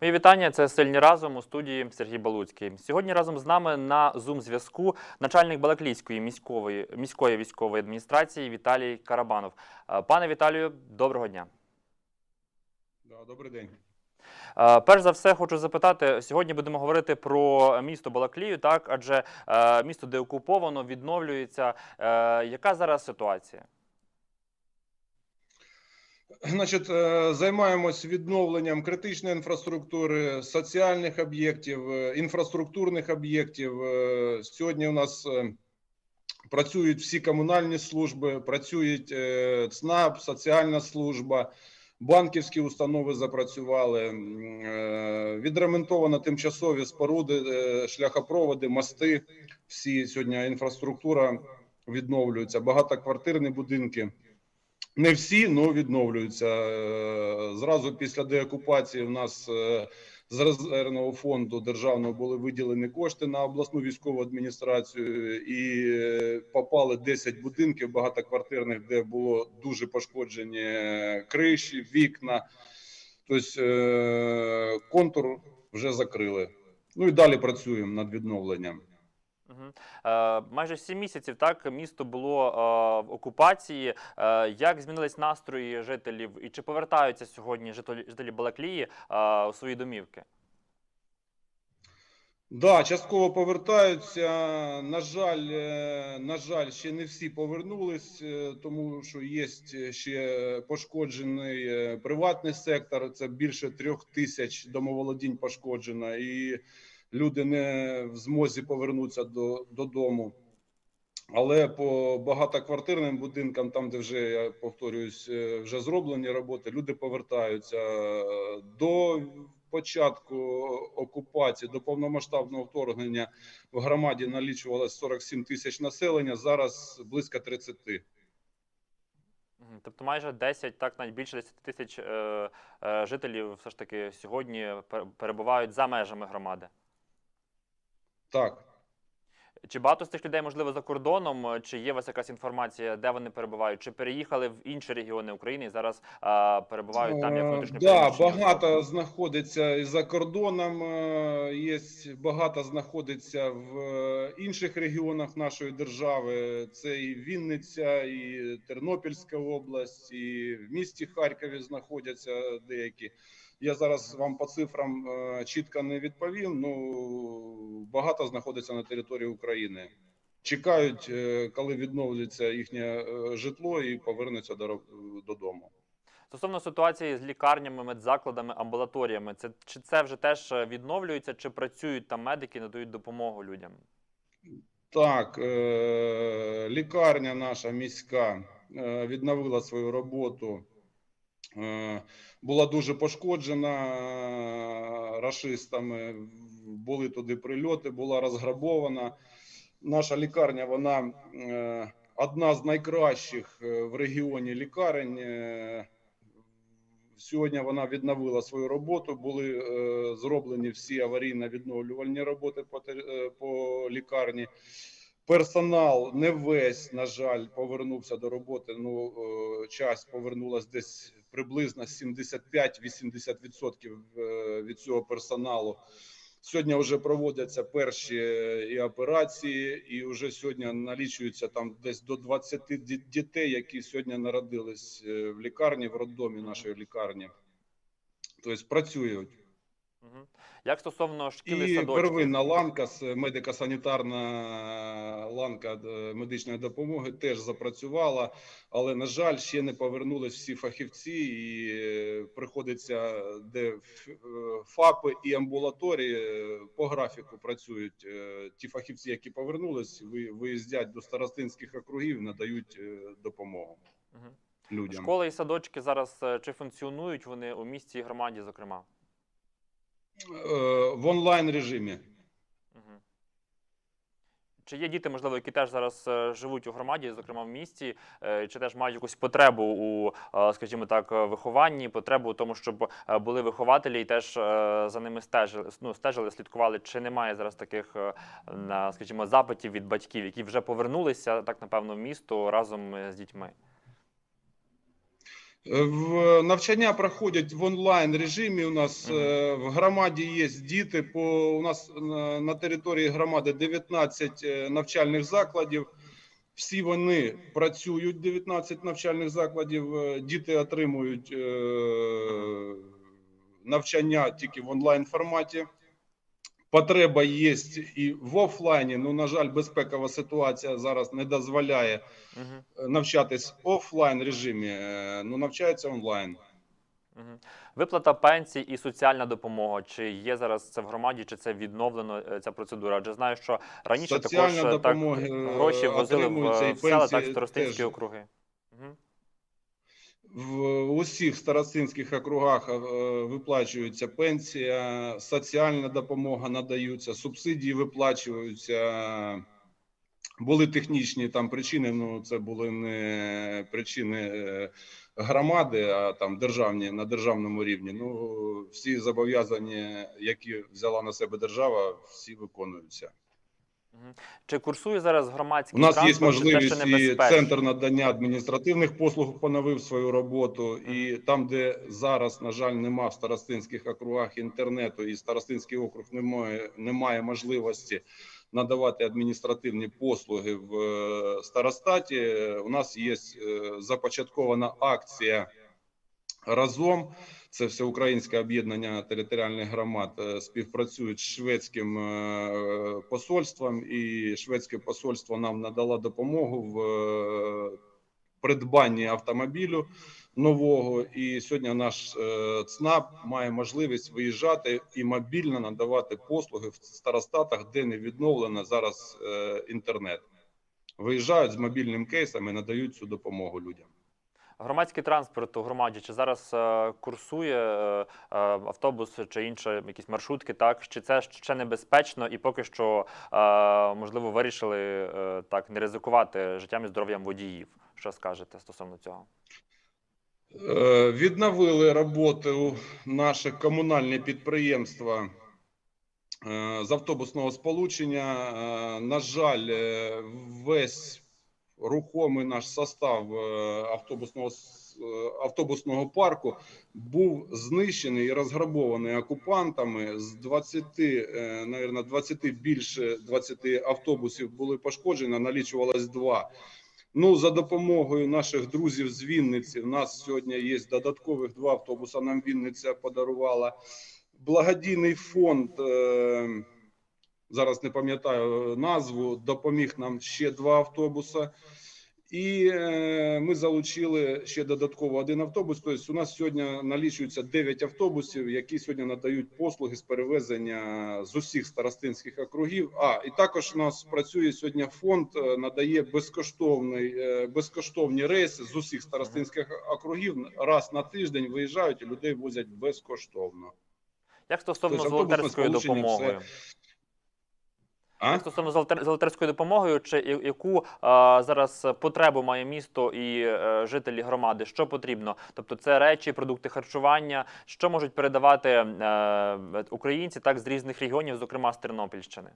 Мої вітання. Це сильні разом у студії Сергій Балуцький. Сьогодні разом з нами на зум зв'язку начальник Балаклійської міської міської військової адміністрації Віталій Карабанов. Е, Пане Віталію, доброго дня. Да, добрий день. Е, Перш за все, хочу запитати. Сьогодні будемо говорити про місто Балаклію, так адже е, місто деокуповано, відновлюється. Е, Яка зараз ситуація? Значить, е, займаємось відновленням критичної інфраструктури, соціальних об'єктів, е, інфраструктурних об'єктів. Е, Сьогодні у нас працюють всі комунальні служби, працюють ЦНАП, соціальна служба, банківські установи запрацювали. Відремонтовано тимчасові споруди, шляхопроводи, мости. Всі сьогодні інфраструктура відновлюється, багатоквартирні будинки. Не всі, але відновлюються. Е, Зразу після деокупації в нас е, з резервного фонду державного були виділені кошти на обласну військову адміністрацію і е, попали 10 будинків багатоквартирних, де було дуже пошкоджені криші, вікна. Тобто контур вже закрили. Ну і далі працюємо над відновленням. Мгм. Е, Майже сім місяців так місто було е, в окупації. Е, Як змінились настрої жителів, і чи повертаються сьогодні жителі Балаклії е, у свої домівки? Да, частково повертаються. На жаль, е, на жаль, ще не всі повернулись, е, тому що є ще пошкоджений е, приватний сектор. Це більше трьох тисяч домоволодінь пошкоджено, і люди не в змозі повернутися до, додому. Але по багатоквартирним будинкам, там, де вже я повторююсь, е, вже зроблені роботи, люди повертаються Е, до початку окупації, до повномасштабного вторгнення в громаді налічувалось 47 тисяч населення. Зараз близько 30. Тобто майже 10, так навіть більше 10 тисяч е, е, жителів все ж таки сьогодні пер- перебувають за межами громади. Так. Чи багато з цих людей, можливо, за кордоном? Чи є у вас якась інформація, де вони перебувають? Чи переїхали в інші регіони України і зараз е, перебувають там як Е, внутрішньо Да, багато знаходиться і за кордоном. е, Є багато знаходиться в е, інших регіонах нашої держави. Це і Вінниця, і Тернопільська область, і в місті Харкові знаходяться деякі. Я зараз вам по цифрам е, чітко не відповім. Ну багато знаходиться на території України. Чекають, е, коли відновлюється їхнє е, житло і повернуться до додому. Стосовно ситуації з лікарнями, медзакладами, амбулаторіями, це чи це вже теж відновлюється, чи працюють там медики, надають допомогу людям? Так, лікарня наша міська відновила свою роботу. Е, Була дуже пошкоджена е, рашистами. Були туди прильоти, була розграбована. Наша лікарня вона е, одна з найкращих в регіоні лікарень. Сьогодні вона відновила свою роботу. Були зроблені всі аварійно-відновлювальні роботи по, по лікарні. Персонал не весь, на жаль, повернувся до роботи. Ну, е, часть повернулась десь приблизно 75-80% е, від цього персоналу. Сьогодні вже проводяться перші е, і операції, і вже сьогодні налічується там десь до 20 дітей, які сьогодні народились е, в лікарні, в роддомі нашої лікарні. Тобто працюють. Як стосовно шкіл і І садочків? первинна ланка, з медико-санітарна ланка е, медичної допомоги теж запрацювала, але на жаль, ще не повернулись всі фахівці, і е, приходиться, де е, ФАПи і амбулаторії е, по графіку працюють. Е, Ті фахівці, які повернулись, ви- виїздять до старостинських округів, надають е, допомогу людям. Школи і садочки зараз е, чи функціонують вони у місті і громаді, зокрема? Е, В онлайн режимі. Чи є діти, можливо, які теж зараз е, живуть у громаді, зокрема в місті, е, чи теж мають якусь потребу у, скажімо так, вихованні, потребу у тому, щоб були вихователі і теж за ними стежили, ну, стежили, слідкували, чи немає зараз таких, скажімо, запитів від батьків, які вже повернулися, так напевно, в місто разом з дітьми? В навчання проходять в онлайн режимі. У нас е, в громаді є діти. По у нас на, території громади 19 е, навчальних закладів. Всі вони працюють. 19 навчальних закладів. Е, Діти отримують навчання тільки в онлайн форматі. Потреба є і в офлайні. Ну на жаль, безпекова ситуація зараз не дозволяє Мгм. навчатись в офлайн режимі. е, Ну навчаються онлайн. Мгм. Виплата пенсій і соціальна допомога. Чи є зараз це в громаді, чи це відновлено е, ця процедура? Адже знаю, що раніше Соціальна також допомога, так, гроші возили в, села, так, пенсії старостинські теж. округи. В усіх старостинських округах е, виплачується пенсія, соціальна допомога надаються, субсидії виплачуються. Були технічні там причини. Ну це були не причини е, громади, а там державні на державному рівні. Ну всі зобов'язання, які взяла на себе держава, всі виконуються. Чи курсує зараз громадський У нас транспорт, ще можливість і центр надання адміністративних послуг поновив свою роботу. І там, де зараз, на жаль, нема в старостинських округах інтернету, і старостинський округ не має, не має можливості надавати адміністративні послуги в е, старостаті. У нас є е, започаткована акція разом. Це всеукраїнське об'єднання територіальних громад е, співпрацюють з шведським е, посольством, і шведське посольство нам надало допомогу в е, придбанні автомобілю нового. І сьогодні наш ЦНАП має можливість виїжджати і мобільно надавати послуги в старостатах, де не відновлено зараз інтернет. Виїжджають з мобільним кейсом і надають цю допомогу людям. Громадський транспорт у громаді чи зараз е, курсує е, е, автобус чи інші якісь маршрутки, так чи це ще небезпечно, і поки що е, можливо вирішили е, так не ризикувати життям і здоров'ям водіїв. Що скажете стосовно цього? Е, Відновили роботу наші комунальні підприємства е, з автобусного сполучення. Е, На жаль, весь рухомий наш состав е, автобусного е, автобусного парку був знищений і розграбований окупантами. З 20, е, навірно, 20 більше 20 автобусів були пошкоджені, налічувалось два. Ну, за допомогою наших друзів з Вінниці, в нас сьогодні є додаткових два автобуси. Нам Вінниця подарувала благодійний фонд. е, Зараз не пам'ятаю назву. Допоміг нам ще два автобуси. І е, ми залучили ще додатково один автобус. Тобто, у нас сьогодні налічується 9 автобусів, які сьогодні надають послуги з перевезення з усіх старостинських округів. А і також у нас працює сьогодні фонд, е, надає безкоштовний е, безкоштовні рейси з усіх старостинських округів. Раз на тиждень виїжджають і людей возять безкоштовно. Як стосовно Тобто з волонтерською допомогою? А? Стосовно з волонтер- допомогою, чи яку е, зараз потребу має місто і е, жителі громади? Що потрібно? Тобто, це речі, продукти харчування, що можуть передавати е, українці так з різних регіонів, зокрема з Тернопільщини?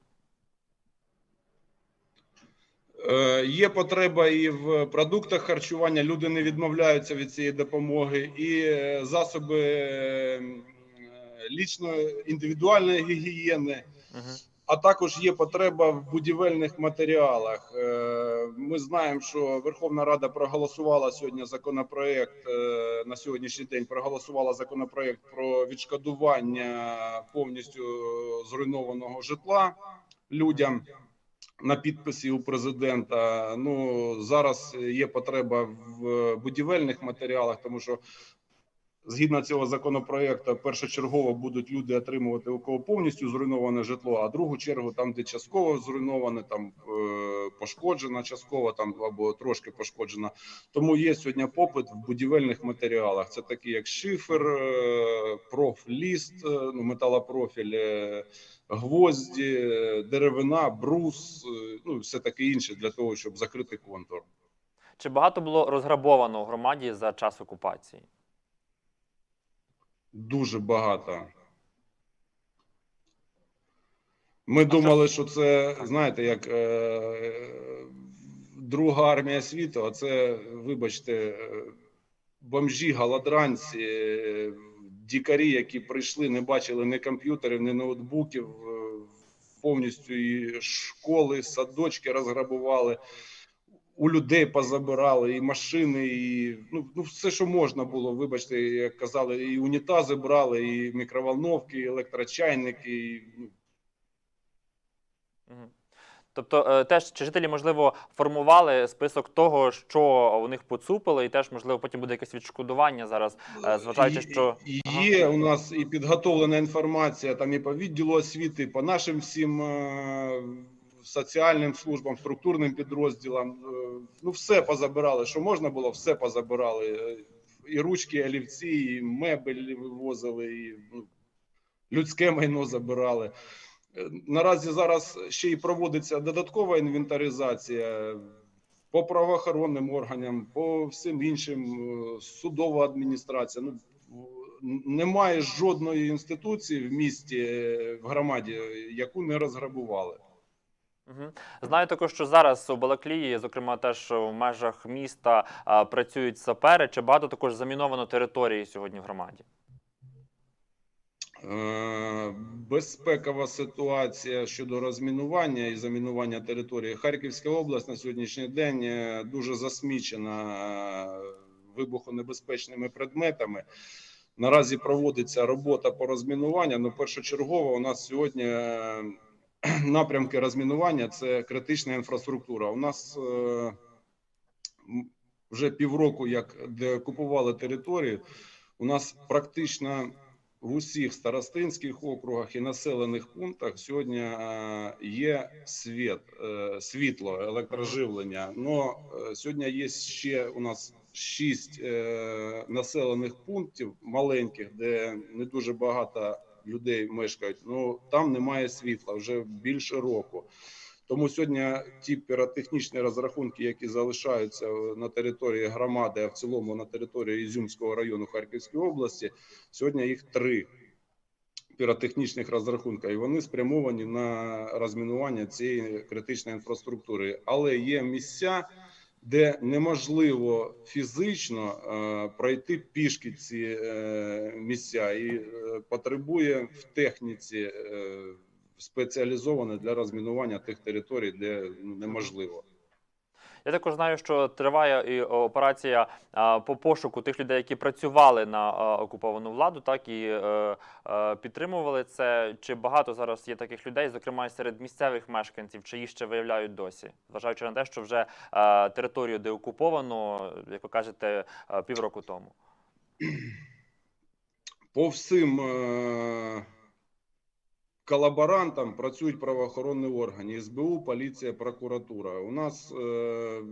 Е, Є потреба і в продуктах харчування. Люди не відмовляються від цієї допомоги, і е, засоби лічної індивідуальної гігієни. Угу. А також є потреба в будівельних матеріалах. Е, Ми знаємо, що Верховна Рада проголосувала сьогодні законопроект е, на сьогоднішній день. Проголосувала законопроект про відшкодування повністю зруйнованого житла людям на підписі у президента. Ну зараз є потреба в будівельних матеріалах, тому що згідно цього законопроекту, першочергово будуть люди отримувати у кого повністю зруйноване житло, а другу чергу там, де частково зруйноване, там е, пошкоджена частково, там або трошки пошкоджена. Тому є сьогодні попит в будівельних матеріалах. Це такі, як шифер, е, профліст, е, ну металопрофіль. Гвозді, деревина, брус, ну все таке інше для того, щоб закрити контур. Чи багато було розграбовано у громаді за час окупації? Дуже багато. Ми думали, що це, знаєте, як е, друга армія світу, а це, вибачте, е, бомжі, голодранці, е, дікарі, які прийшли, не бачили ні комп'ютерів, ні ноутбуків, е, повністю і школи, садочки розграбували, у людей позабирали, і машини, і ну, ну все, що можна було, вибачте, як казали, і унітази брали, і мікроволновки, і електрочайники. І, ну. Тобто, е, теж чи жителі, можливо, формували список того, що у них поцупили, і теж, можливо, потім буде якесь відшкодування зараз, е, зважаючи, що і Ага. є у нас і підготовлена інформація там і по відділу освіти, і по нашим всім е, соціальним службам, структурним підрозділам. Е, Ну, все позабирали, що можна було, все позабирали. Е, І ручки, олівці, і мебель вивозили, і ну, людське майно забирали. Е, Наразі зараз ще й проводиться додаткова інвентаризація по правоохоронним органам, по всім іншим судова адміністрація. Ну немає жодної інституції в місті, в громаді, яку не розграбували. Знаю також, що зараз у Балаклії, зокрема, теж в межах міста працюють сапери. Чи багато також заміновано території сьогодні в громаді? Е, Безпекова ситуація щодо розмінування і замінування території. Харківська область на сьогоднішній день е, дуже засмічена е, вибухонебезпечними предметами. Наразі проводиться робота по розмінуванню. Ну, першочергово у нас сьогодні напрямки розмінування це критична інфраструктура. У нас е, вже півроку, як деокупували територію, у нас практично в усіх старостинських округах і населених пунктах сьогодні е, є світ, е, світло, електроживлення. Но сьогодні є ще у нас шість населених пунктів маленьких, де не дуже багато людей мешкають. Ну там немає світла вже більше року. Тому сьогодні ті піротехнічні розрахунки, які залишаються на території громади, а в цілому на території Ізюмського району Харківської області, сьогодні їх три піротехнічних розрахунка, і вони спрямовані на розмінування цієї критичної інфраструктури. Але є місця, де неможливо фізично е, пройти пішки ці е, місця, і е, потребує в техніці е, спеціалізоване для розмінування тих територій, де ну, неможливо. Я також знаю, що триває і операція по пошуку тих людей, які працювали на окуповану владу, так і е, е, підтримували це. Чи багато зараз є таких людей, зокрема серед місцевих мешканців, чи їх ще виявляють досі, зважаючи на те, що вже е, територію деокуповано, як ви кажете, півроку тому. По всім колаборантам працюють правоохоронні органи: СБУ, поліція, прокуратура. У нас е,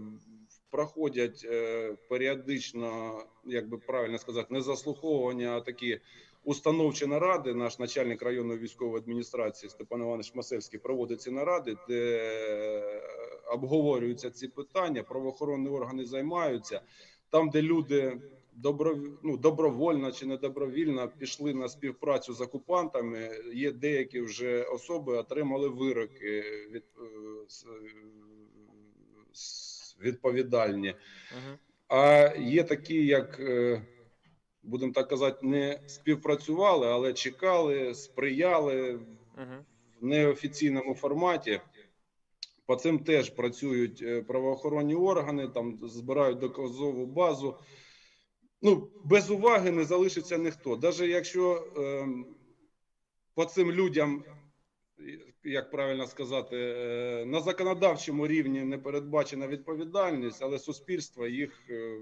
проходять е, періодично, як би правильно сказати, не заслуховування, а такі установчі наради. Наш начальник районної військової адміністрації Степан Іванович Масельський проводить ці наради, де е, обговорюються ці питання. Правоохоронні органи займаються там, де люди добро, ну, добровольно чи недобровільно пішли на співпрацю з окупантами. Є деякі вже особи отримали вироки від е, с- відповідальні. А є такі, як е, будемо так казати, не співпрацювали, але чекали, сприяли в неофіційному форматі. По цим теж працюють е, правоохоронні органи, там збирають доказову базу. Ну, без уваги не залишиться ніхто. Навіть якщо ем, по цим людям, як правильно сказати, е, на законодавчому рівні не передбачена відповідальність, але суспільство їх, е,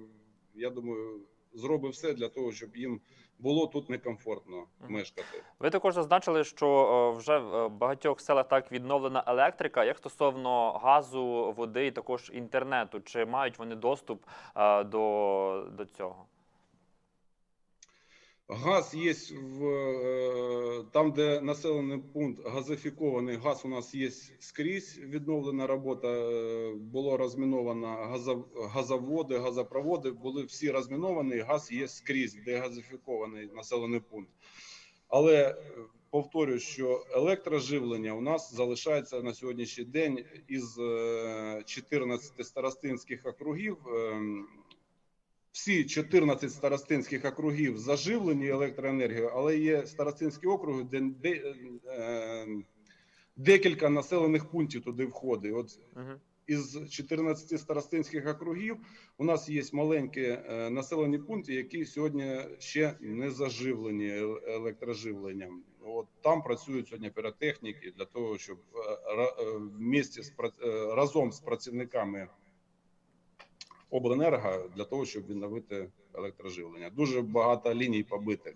я думаю, зробить все для того, щоб їм було тут некомфортно мешкати. Ви також зазначили, що е, вже в багатьох селах так відновлена електрика. Як стосовно газу, води і також інтернету, чи мають вони доступ е, до, до цього? Газ є в е, там, де населений пункт газифікований. Газ у нас є скрізь. Відновлена робота е, було розміновано газов, газоводи, газопроводи були всі розміновані. Газ є скрізь, де газифікований населений пункт. Але е, повторюю, що електроживлення у нас залишається на сьогоднішній день із е, 14 старостинських округів. Всі 14 старостинських округів заживлені електроенергією, але є старостинські округи, де, де е, декілька населених пунктів туди входить. От Мгм. із 14 старостинських округів у нас є маленькі е, населені пункти, які сьогодні ще не заживлені електроживленням. От там працюють сьогодні піротехніки для того, щоб е, е, вместе з е, разом з працівниками обленерго для того, щоб відновити електроживлення. Дуже багато ліній побитих,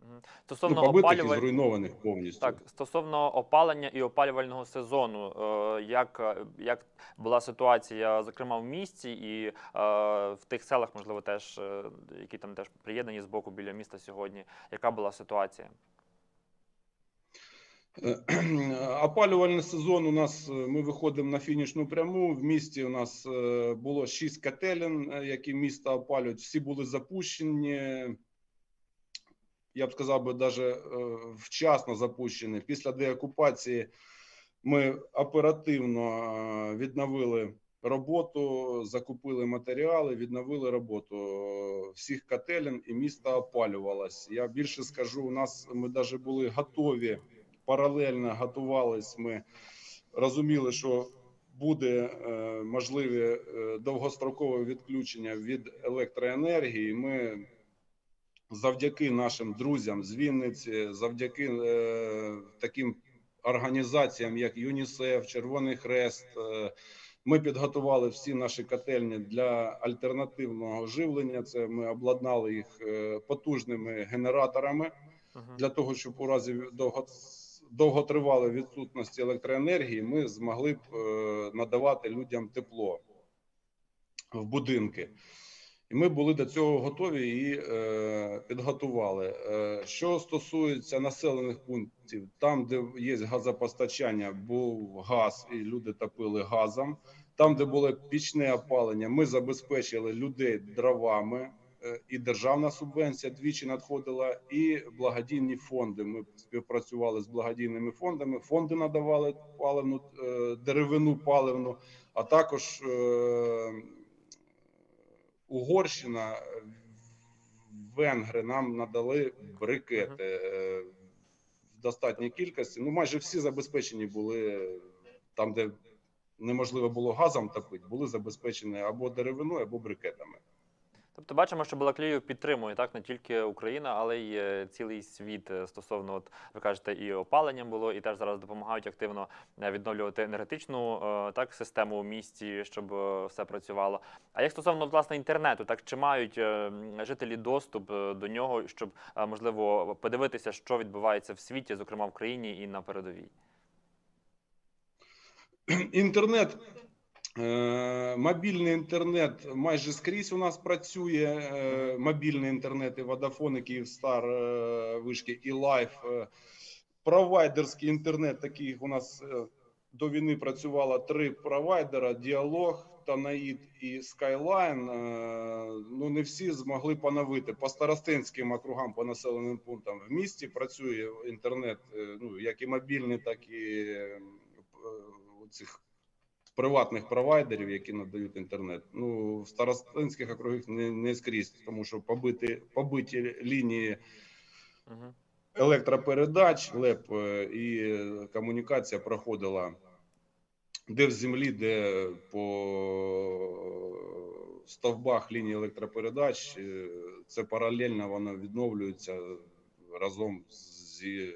ну, Стосовно побитих і зруйнованих повністю. Так, стосовно опалення і опалювального сезону, е, як, як була ситуація, зокрема в місті, і е, в тих селах, можливо, теж е, які там теж приєднані з боку біля міста сьогодні. Яка була ситуація? Е, Опалювальний сезон у нас е, ми виходимо на фінішну пряму. В місті у нас е, було шість котелень, е, які місто опалюють. Всі були запущені. Я б сказав би, навіть вчасно запущені. Після деокупації ми оперативно відновили роботу, закупили матеріали, відновили роботу всіх котелень, і місто опалювалось. Я більше скажу, у нас ми навіть були готові паралельно готувались. Ми розуміли, що буде е, можливе довгострокове відключення від електроенергії. Ми завдяки нашим друзям з Вінниці, завдяки е, таким організаціям, як ЮНІСЕФ, Червоний Хрест. е, Ми підготували всі наші котельні для альтернативного живлення. Це ми обладнали їх потужними генераторами для того, щоб у разі довго, довготривалої відсутності електроенергії ми змогли б е, надавати людям тепло в будинки. І ми були до цього готові і е, підготували. Е, що стосується населених пунктів, там, де є газопостачання, був газ, і люди топили газом. Там, де було пічне опалення, ми забезпечили людей дровами. Е, І державна субвенція двічі надходила, і благодійні фонди. Ми співпрацювали з благодійними фондами. Фонди надавали паливну е, деревину паливну, а також е, Угорщина, венгри нам надали брикети в достатній кількості. Ну, майже всі забезпечені були там, де неможливо було газом топити, були забезпечені або деревиною, або брикетами. Тобто бачимо, що Балаклію підтримує так не тільки Україна, але й е, цілий світ е, стосовно, от ви кажете, і опаленням було, і теж зараз допомагають активно е, відновлювати енергетичну так систему у місті, щоб все працювало. А як стосовно власне інтернету, так чи мають жителі доступ до нього, щоб можливо подивитися, що відбувається в світі, зокрема в країні і на передовій? Інтернет, мобільний інтернет майже скрізь у нас працює. е, Мобільний інтернет і Vodafone, і Київстар, е, вишки, і Лайф. е, Провайдерський інтернет, таких у нас е, до війни працювало три провайдера: Діалог, Танаїд і Skyline. Е, Ну не всі змогли поновити по старостинським округам, по населеним пунктам. В місті працює інтернет, е, ну як і мобільний, так і е, цих приватних провайдерів, які надають інтернет. Ну в старостинських округах не, не скрізь, тому що побиті, побиті лінії електропередач, ЛЕП е, і комунікація проходила де в землі, де по стовбах лінії електропередач. е, Це паралельно воно відновлюється разом зі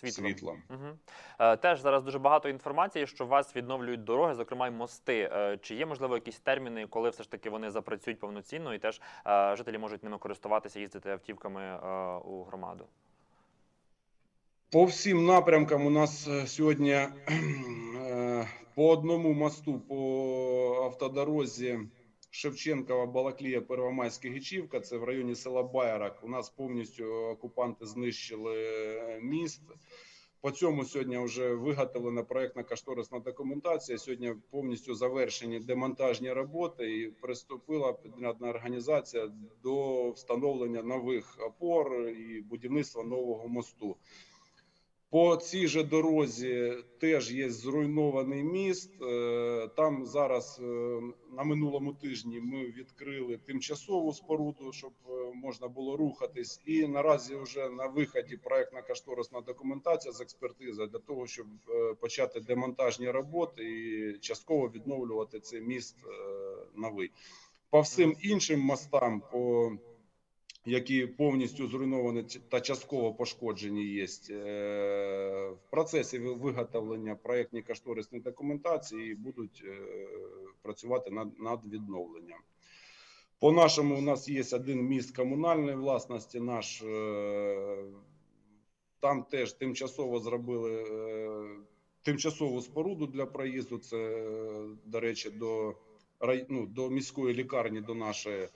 Світлом. світлом. Угу. Теж зараз дуже багато інформації, що вас відновлюють дороги, зокрема й мости. Е, чи є можливо якісь терміни, коли все ж таки вони запрацюють повноцінно, і теж е, жителі можуть ними користуватися, їздити автівками у громаду? По всім напрямкам у нас сьогодні по одному мосту по автодорозі Шевченкова, Балаклія, Первомайська Гічівка. Це в районі села Байрак. У нас повністю окупанти знищили е, міст. По цьому сьогодні вже виготовлена проектна кошторисна документація. Сьогодні повністю завершені демонтажні роботи і приступила підрядна організація до встановлення нових опор і будівництва нового мосту. По цій же дорозі теж є зруйнований міст. Е, Там зараз е, на минулому тижні ми відкрили тимчасову споруду, щоб е, можна було рухатись. І наразі вже на виході проектна кошторисна документація з експертизи для того, щоб почати демонтажні роботи і частково відновлювати цей міст новий. По всім іншим мостам, по які повністю зруйновані та частково пошкоджені є е, в процесі виготовлення проєктні кошторисні документації і будуть е, працювати над, відновленням. По нашому у нас є один міст комунальної власності. Наш е, там теж тимчасово зробили тимчасову споруду для проїзду. Це, до речі, до, ну, до міської лікарні, до нашої.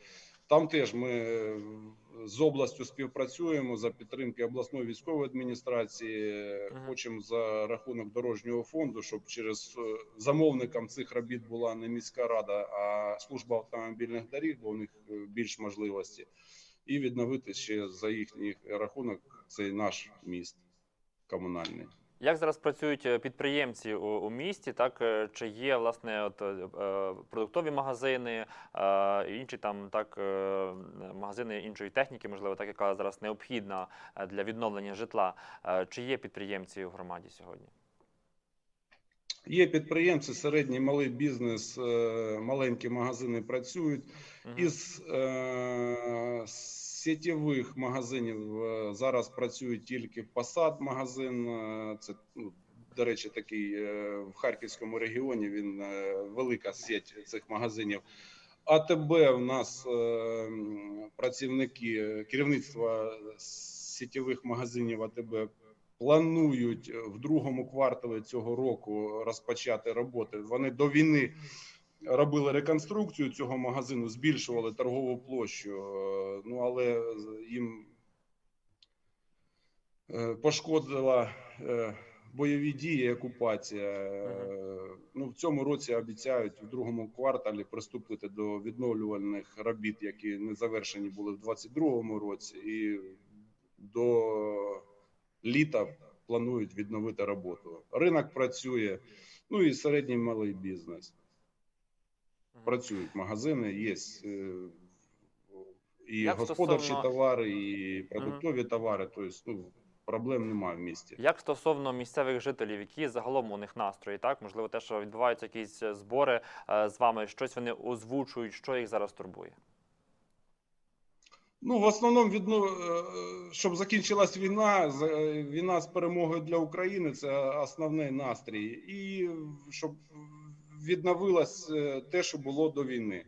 Там теж ми е, з областю співпрацюємо за підтримки обласної військової адміністрації. Хочемо за рахунок дорожнього фонду, щоб через е, замовником цих робіт була не міська рада, а служба автомобільних доріг, бо у них е, більш можливості, і відновити ще за їхній рахунок цей наш міст комунальний. Як зараз працюють е, підприємці у, у місті? Так е, чи є власне от е, продуктові магазини, інші там так магазини іншої техніки, можливо, так яка зараз необхідна для відновлення житла? Чи є підприємці у громаді сьогодні? Є підприємці, середній малий бізнес, маленькі магазини працюють. Із е, сітєвих магазинів е, зараз працює тільки Посад магазин. е, Це, ну, до речі, такий е, в Харківському регіоні. Він велика сеть цих магазинів. АТБ в нас працівники керівництва сітєвих магазинів АТБ планують в другому кварталі цього року розпочати роботи. Вони до війни робили реконструкцію цього магазину, збільшували торгову площу. е, Ну але їм е, пошкодила е, бойові дії, окупація. Ну в цьому році обіцяють в другому кварталі приступити до відновлювальних робіт, які не завершені були в 2022 році, і до літа планують відновити роботу. Ринок працює, ну і середній малий бізнес. Працюють магазини, є е, і Як господарчі стосовно- товари, і продуктові товари. Тобто, ну, проблем немає в місті. Як стосовно місцевих жителів, які загалом у них настрої, так можливо, те, що відбуваються якісь е, збори е, з вами, щось вони озвучують, що їх зараз турбує? Ну, в основному, відно, щоб закінчилась війна, війна з перемогою для України це основний настрій. І щоб відновилось е, те, що було до війни.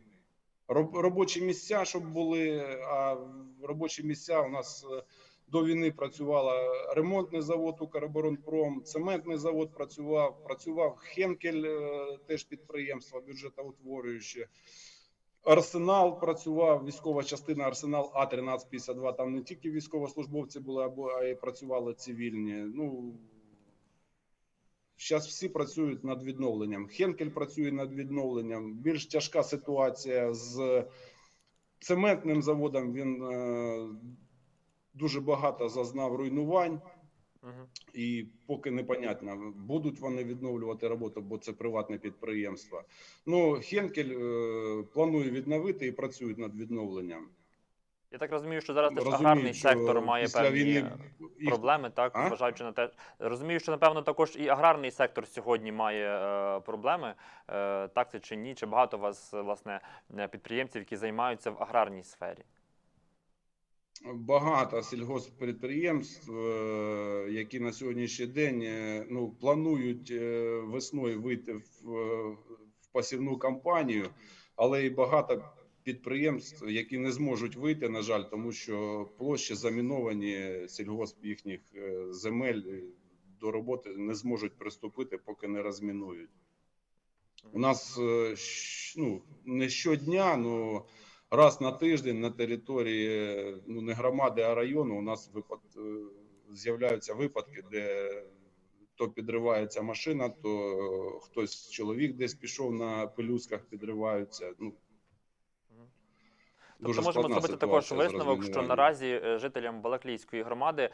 Робочі місця, щоб були, а робочі місця у нас е, до війни працювала ремонтний завод Укроборонпром, цементний завод працював, працював Хенкель, е, теж підприємство бюджетоутворююче. Арсенал працював, військова частина Арсенал А1352. Там не тільки військовослужбовці були, а й працювали цивільні. Ну зараз всі працюють над відновленням. Хенкель працює над відновленням. Більш тяжка ситуація з цементним заводом. Він е, дуже багато зазнав руйнувань. І поки непонятно, будуть вони відновлювати роботу, бо це приватне підприємство. Ну, Хенкель е, планує відновити і працюють над відновленням. Я так розумію, що зараз теж Розуміють, аграрний що сектор має певні війни проблеми, так А? зважаючи на те, розумію, що напевно також і аграрний сектор сьогодні має е, проблеми. Е, так це чи ні? Чи багато у вас власне е, підприємців, які займаються в аграрній сфері? багато сільгосппідприємств, е, які на сьогоднішній день е, ну, планують весною вийти в, в посівну кампанію, але і багато підприємств, які не зможуть вийти, на жаль, тому що площі заміновані сільгосп їхніх е, земель е, до роботи не зможуть приступити, поки не розмінують. У нас е, ну, не щодня, ну раз на тиждень на території ну не громади, а району у нас випад з'являються випадки, де то підривається машина, то хтось чоловік десь пішов на пелюсках, підриваються. Ну Тобто можемо зробити також висновок, що наразі е, жителям Балаклійської громади е,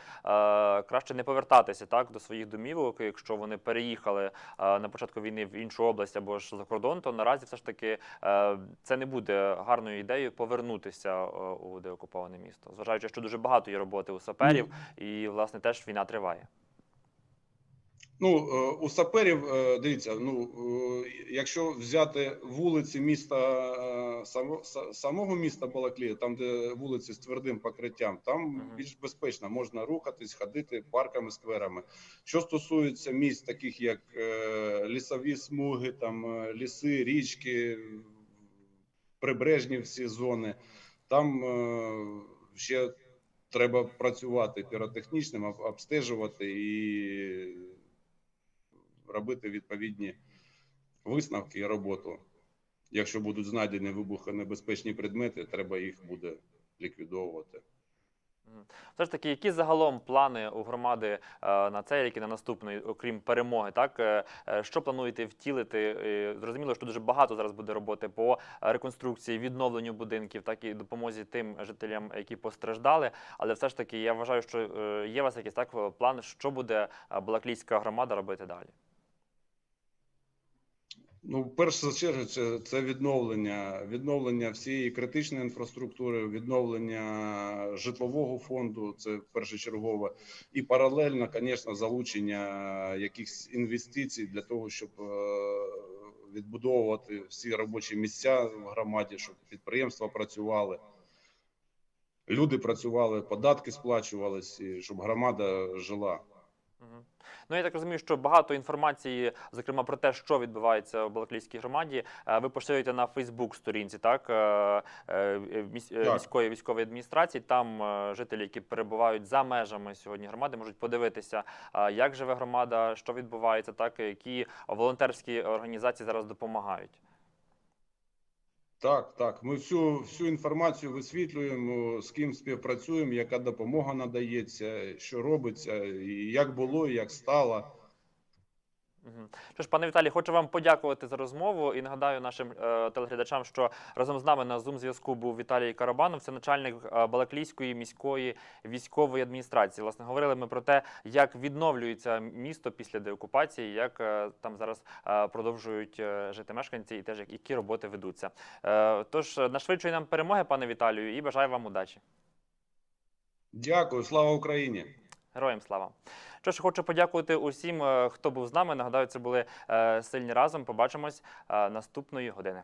краще не повертатися так до своїх домівок, якщо вони переїхали е, на початку війни в іншу область або ж за кордон, то наразі все ж таки е, це не буде гарною ідеєю повернутися е, у деокуповане місто, зважаючи, що дуже багато є роботи у саперів, і власне теж війна триває. Ну, е, у саперів, е, дивіться, ну, е, якщо взяти вулиці міста, самого міста Балаклія, там, де вулиці з твердим покриттям, там більш безпечно, можна рухатись, ходити парками, скверами. Що стосується міст, таких як лісові смуги, там, ліси, річки, прибережні всі зони, там ще треба працювати піротехнічним, обстежувати і робити відповідні висновки і роботу. Якщо будуть знайдені вибухонебезпечні предмети, треба їх буде ліквідовувати. Все ж таки, які загалом плани у громади е, на цей рік і на наступний, окрім перемоги, так е, е, що плануєте втілити? Зрозуміло, що дуже багато зараз буде роботи по реконструкції, відновленню будинків, так і допомозі тим жителям, які постраждали. Але все ж таки, я вважаю, що є у вас якийсь так план, що буде Балаклійська громада робити далі. Ну, в першу чергу, це, це відновлення, відновлення всієї критичної інфраструктури, відновлення житлового фонду. Це першочергове, і паралельно, звісно, залучення якихось інвестицій для того, щоб е, відбудовувати всі робочі місця в громаді, щоб підприємства працювали. Люди працювали, податки сплачувалися, щоб громада жила. Ну, я так розумію, що багато інформації, зокрема про те, що відбувається в Балаклійській громаді, е, ви поширюєте на Фейсбук-сторінці, так, е, е, Так. міської військової адміністрації. Там жителі, які перебувають за межами сьогодні громади, можуть подивитися, як живе громада, що відбувається, так, які волонтерські організації зараз допомагають. Так, так. Ми всю, всю інформацію висвітлюємо, з ким співпрацюємо, яка допомога надається, що робиться, і як було, і як стало. Що ж, пане Віталій, хочу вам подякувати за розмову і нагадаю нашим е, телеглядачам, що разом з нами на Zoom зв'язку був Віталій Карабанов, це начальник е, Балаклійської міської військової адміністрації. Власне, говорили ми про те, як відновлюється місто після деокупації, як е, там зараз е, продовжують е, жити мешканці, і теж як- які роботи ведуться. Е, тож е, нашвидшує нам перемоги, пане Віталію, і бажаю вам удачі. Дякую, слава Україні! Героям слава. Що ж, хочу подякувати усім, е, хто був з нами. Нагадаю, це були е, сильні разом. Побачимось е, наступної години.